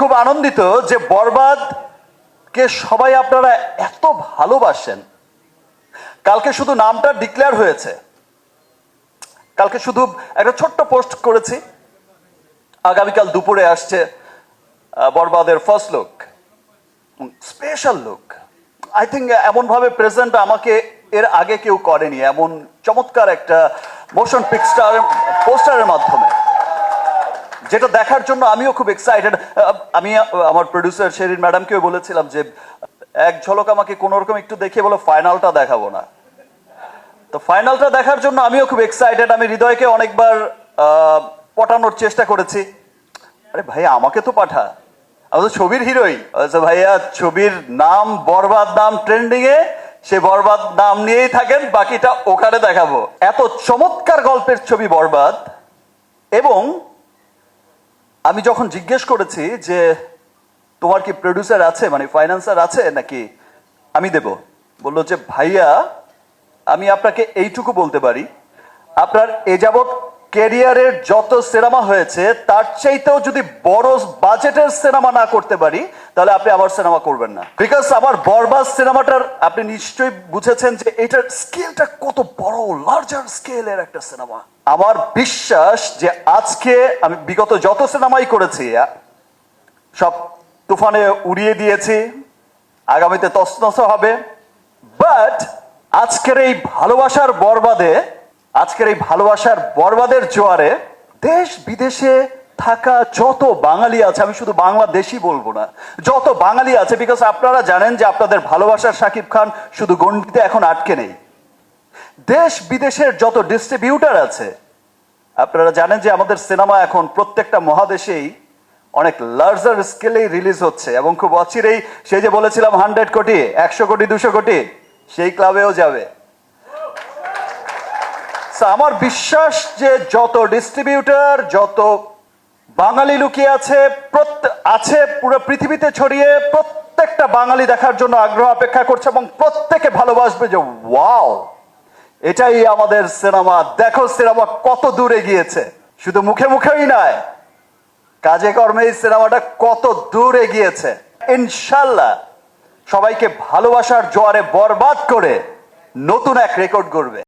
খুব আনন্দিত যে বরবাদ কে সবাই আপনারা এত ভালোবাসেন। কালকে শুধু নামটা ডিক্লেয়ার হয়েছে। কালকে শুধু একটা ছোট্ট পোস্ট করেছি। আগামীকাল দুপুরে আসছে বরবাদের first look special look I think এমনভাবে প্রেজেন্ট আমাকে এর আগে কেউ করেনি, এমন চমৎকার একটা মোশন পিকস্টার পোস্টারের মাধ্যমে। যেটা দেখার জন্য আমিও খুব এক্সাইটেড আমি আমার প্রডিউসার শেরিন ম্যাডামকেও বলেছিলাম যে, এক ঝলক আমাকে কোনো রকম একটু দেখিয়ে বলো ফাইনালটা দেখাবো না। তো ফাইনালটা দেখার জন্য আমিও খুব এক্সাইটেড আমি হৃদয়কে অনেকবার পটানোর চেষ্টা করেছি। আরে ভাই আমাকে তো পাঠা। আমি তো ছবির হিরোই। আচ্ছা ভাইয়া, ছবির নাম, বরবাদ নাম ট্রেন্ডিং এ, সে বরবাদ নাম নিয়েই থাকেন, বাকিটা ওখানে দেখাবো। এত চমৎকার গল্পের ছবি বরবাদ, এবং আমি যখন জিজ্ঞেস করেছি যে, তোমার কি প্রডিউসার আছে মানে ফাইন্যান্সার আছে নাকি? আমি দেব। বলল যে, ভাইয়া, আমি আপনাকে এইটুকু বলতে পারি। আপনার এ যাবৎ ক্যারিয়ারের যত সিনেমা হয়েছে, তার চাইতেও যদি বড় বাজেটের সিনেমা না করতে পারি, তাহলে আপনি আমার সিনেমা করবেন না। বিকজ আমার বরবাদ সিনেমাটার আপনি নিশ্চয়ই বুঝেছেন যে এটার স্কেলটা কত বড় লার্জার স্কেলের একটা সিনেমা। আমার বিশ্বাস যে আজকে আমি বিগত যত সিনেমাই করেছি সব তুফানে উড়িয়ে দিয়েছি, আগামীতে তসনস হবে বাট আজকের এই ভালোবাসার বরবাদে আজকের এই ভালোবাসার বরবাদের জোয়ারে দেশ বিদেশে থাকা যত বাঙালি আছে, আমি শুধু বাংলাদেশি বলব না, যত বাঙালি আছে বিকজ আপনারা জানেন যে আপনাদের ভালোবাসার শাকিব খান শুধু গণ্ডিতে এখন আটকে নেই। দেশ বিদেশের যত ডিস্ট্রিবিউটার আছে, আপনারা জানেন যে আমাদের সিনেমা এখন প্রত্যেকটা মহাদেশেই অনেক লার্জার স্কেলেই রিলিজ হচ্ছে, এবং খুব অচিরেই সেই যে বলেছিলাম হান্ড্রেড কোটি, একশো কোটি, দুশো কোটি, সেই ক্লাবেও যাবে। আমার বিশ্বাস যে যত ডিস্ট্রিবিউটর যত বাঙালি লুকিয়ে আছে আছে পুরো পৃথিবীতে ছড়িয়ে প্রত্যেকটা বাঙালি দেখার জন্য আগ্রহ অপেক্ষা করছে এবং প্রত্যেকে ভালোবাসবে যে, ওয়াও, এটাই আমাদের সিনেমা। দেখো সিনেমা কত দূরে গিয়েছে শুধু মুখে মুখেই নয়, কাজে কর্মে এই সিনেমাটা কত দূর এগিয়েছে। ইনশাল্লাহ সবাইকে ভালোবাসার জোয়ারে বরবাদ করে নতুন এক রেকর্ড করবে